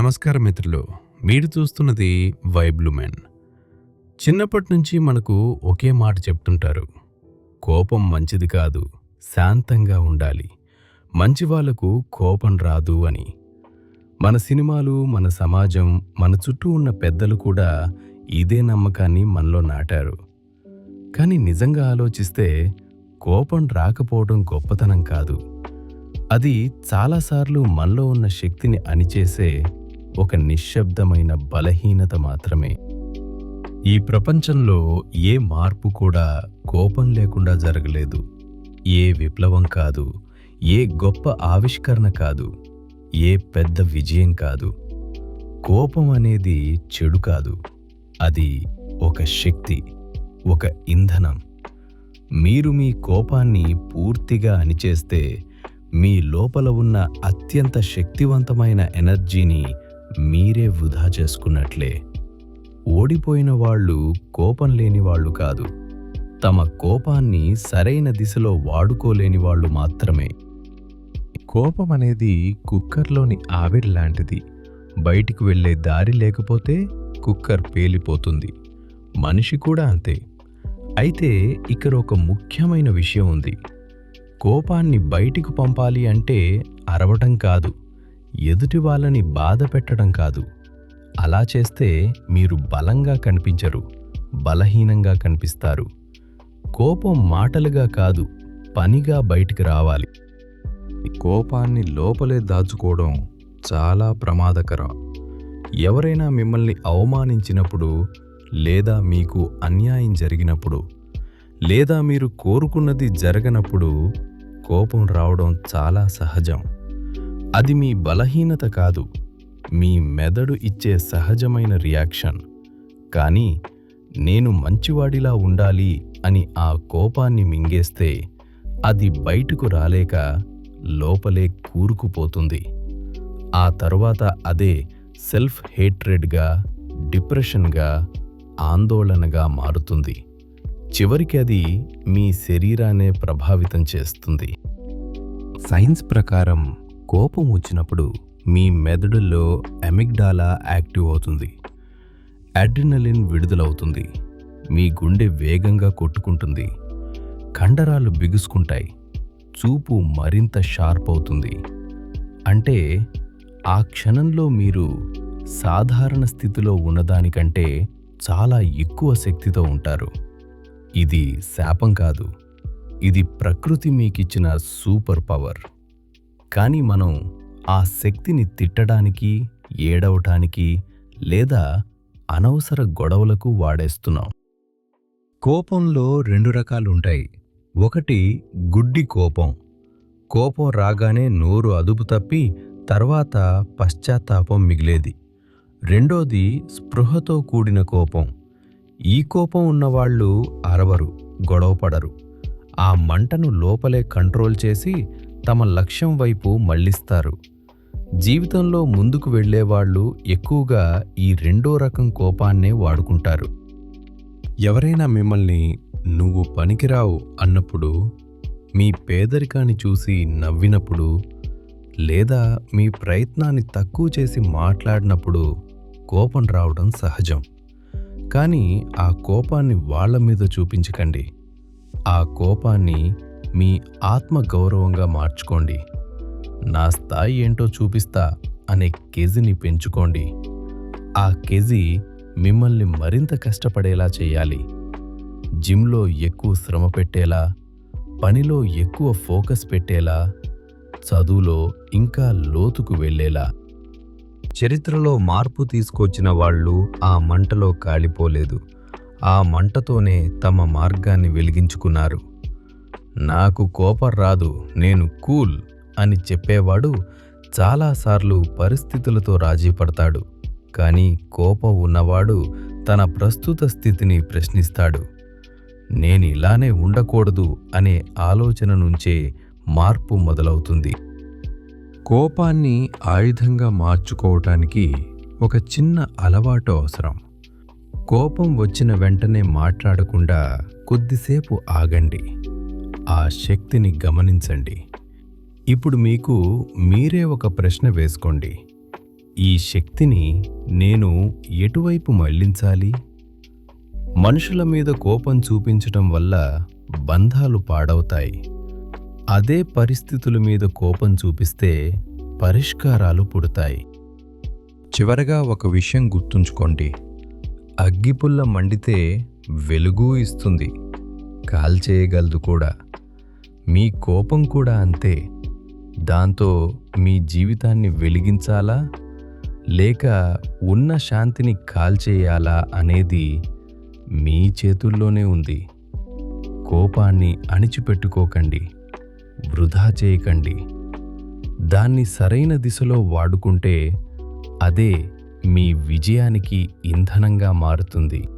నమస్కారం మిత్రులు. మీరు చూస్తున్నది వైబ్లుమెన్. చిన్నప్పటి నుంచి మనకు ఒకే మాట చెప్తుంటారు. కోపం మంచిది కాదు శాంతంగా ఉండాలి. మంచి వాళ్ళకు కోపం రాదు అని. మన సినిమాలు మన సమాజం మన చుట్టూ ఉన్న పెద్దలు కూడా ఇదే నమ్మకాన్ని మనలో నాటారు. కానీ నిజంగా ఆలోచిస్తే కోపం రాకపోవడం గొప్పతనం కాదు. అది చాలాసార్లు మనలో ఉన్న శక్తిని అణిచేసే ఒక నిశ్శబ్దమైన బలహీనత మాత్రమే. ఈ ప్రపంచంలో ఏ మార్పు కూడా కోపం లేకుండా జరగలేదు. ఏ విప్లవం కాదు ఏ గొప్ప ఆవిష్కరణ కాదు ఏ పెద్ద విజయం కాదు. కోపం అనేది చెడు కాదు. అది ఒక శక్తి ఒక ఇంధనం. మీరు మీ కోపాన్ని పూర్తిగా అణిచేస్తే మీ లోపల ఉన్న అత్యంత శక్తివంతమైన ఎనర్జీని మీరే వృధా చేసుకున్నట్లే. ఓడిపోయిన వాళ్ళు కోపం లేని వాళ్ళు కాదు. తమ కోపాన్ని సరైన దిశలో వాడుకోలేని వాళ్ళు మాత్రమే. కోపం అనేది కుక్కర్లోని ఆవిరి లాంటిది. బయటికి వెళ్ళే దారి లేకపోతే కుక్కర్ పేలిపోతుంది. మనిషి కూడా అంతే. అయితే ఇక్కడ ఒక ముఖ్యమైన విషయం ఉంది. కోపాన్ని బయటికి పంపాలి అంటే అరవటం కాదు. ఎదుటి వాళ్ళని బాధ పెట్టడం కాదు. అలా చేస్తే మీరు బలంగా కనిపించరు బలహీనంగా కనిపిస్తారు. కోపం మాటలుగా కాదు పనిగా బయటికి రావాలి. కోపాన్ని లోపలే దాచుకోవడం చాలా ప్రమాదకరం. ఎవరైనా మిమ్మల్ని అవమానించినప్పుడు లేదా మీకు అన్యాయం జరిగినప్పుడు లేదా మీరు కోరుకున్నది జరగనప్పుడు కోపం రావడం చాలా సహజం. అది మీ బలహీనత కాదు మీ మెదడు ఇచ్చే సహజమైన రియాక్షన్. కానీ నేను మంచివాడిలా ఉండాలి అని ఆ కోపాన్ని మింగేస్తే అది బయటకు రాలేక లోపలే కూరుకుపోతుంది. ఆ తర్వాత అదే సెల్ఫ్ హేట్రెడ్గా డిప్రెషన్గా ఆందోళనగా మారుతుంది. చివరికి అది మీ శరీరాన్నే ప్రభావితం చేస్తుంది. సైన్స్ ప్రకారం కోపం వచ్చినప్పుడు మీ మెదడులో అమిగ్డాలా యాక్టివ్ అవుతుంది. అడ్రినలిన్ విడుదలవుతుంది. మీ గుండె వేగంగా కొట్టుకుంటుంది. కండరాలు బిగుసుకుంటాయి. చూపు మరింత షార్ప్ అవుతుంది. అంటే ఆ క్షణంలో మీరు సాధారణ స్థితిలో ఉన్నదానికంటే చాలా ఎక్కువ శక్తితో ఉంటారు. ఇది శాపం కాదు. ఇది ప్రకృతి మీకిచ్చిన సూపర్ పవర్. కానీ మనం ఆ శక్తిని తిట్టడానికి ఏడవటానికి లేదా అనవసర గొడవలకు వాడేస్తున్నాం. కోపంలో రెండు రకాలుంటాయి. ఒకటి గుడ్డి కోపం. కోపం రాగానే నోరు అదుపు తప్పి తర్వాత పశ్చాత్తాపం మిగిలేది. రెండోది స్పృహతో కూడిన కోపం. ఈ కోపం ఉన్నవాళ్ళు అరవరు గొడవపడరు. ఆ మంటను లోపలే కంట్రోల్ చేసి తమ లక్ష్యం వైపు మళ్ళిస్తారు. జీవితంలో ముందుకు వెళ్ళేవాళ్ళు ఎక్కువగా ఈ రెండో రకం కోపాన్నే వాడుకుంటారు. ఎవరైనా మిమ్మల్ని నువ్వు పనికిరావు అన్నప్పుడు మీ పేదరికాన్ని చూసి నవ్వినప్పుడు లేదా మీ ప్రయత్నాన్ని తక్కువ చేసి మాట్లాడినప్పుడు కోపం రావడం సహజం. కానీ ఆ కోపాన్ని వాళ్ళ మీద చూపించకండి. ఆ కోపాన్ని మీ ఆత్మ గౌరవంగా మార్చుకోండి. నా స్థాయి ఏంటో చూపిస్తా అనే కేజీని పెంచుకోండి. ఆ కేజీ మిమ్మల్ని మరింత కష్టపడేలా చేయాలి. జిమ్లో ఎక్కువ శ్రమ పెట్టేలా పనిలో ఎక్కువ ఫోకస్ పెట్టేలా చదువులో ఇంకా లోతుకు వెళ్ళేలా. చరిత్రలో మార్పు తీసుకొచ్చిన వాళ్ళు ఆ మంటలో కాలిపోలేదు. ఆ మంటతోనే తమ మార్గాన్ని వెలిగించుకున్నారు. నాకు కోపం రాదు నేను కూల్ అని చెప్పేవాడు చాలాసార్లు పరిస్థితులతో రాజీ పడతాడు. కానీ కోపం ఉన్నవాడు తన ప్రస్తుత స్థితిని ప్రశ్నిస్తాడు. నేను ఇలానే ఉండకూడదు అనే ఆలోచన నుంచే మార్పు మొదలవుతుంది. కోపాన్ని ఆయుధంగా మార్చుకోవటానికి ఒక చిన్న అలవాటు అవసరం. కోపం వచ్చిన వెంటనే మాట్లాడకుండా కొద్దిసేపు ఆగండి. ఆ శక్తిని గమనించండి. ఇప్పుడు మీకు మీరే ఒక ప్రశ్న వేసుకోండి. ఈ శక్తిని నేను ఎటువైపు మళ్ళించాలి? మనుషుల మీద కోపం చూపించటం వల్ల బంధాలు పాడవుతాయి. అదే పరిస్థితుల మీద కోపం చూపిస్తే పరిష్కారాలు పుడతాయి. చివరగా ఒక విషయం గుర్తుంచుకోండి. అగ్గిపుల్ల మండితే వెలుగు ఇస్తుంది. కాల్చేయగలదు కూడా. మీ కోపం కూడా అంతే. దాంతో మీ జీవితాన్ని వెలిగించాలా? లేక ఉన్న శాంతిని కాల్చేయాలా అనేది మీ చేతుల్లోనే ఉంది. కోపాన్ని అణిచిపెట్టుకోకండి. వృధా చేయకండి. దాన్ని సరైన దిశలో వాడుకుంటే అదే మీ విజయానికి ఇంధనంగా మారుతుంది.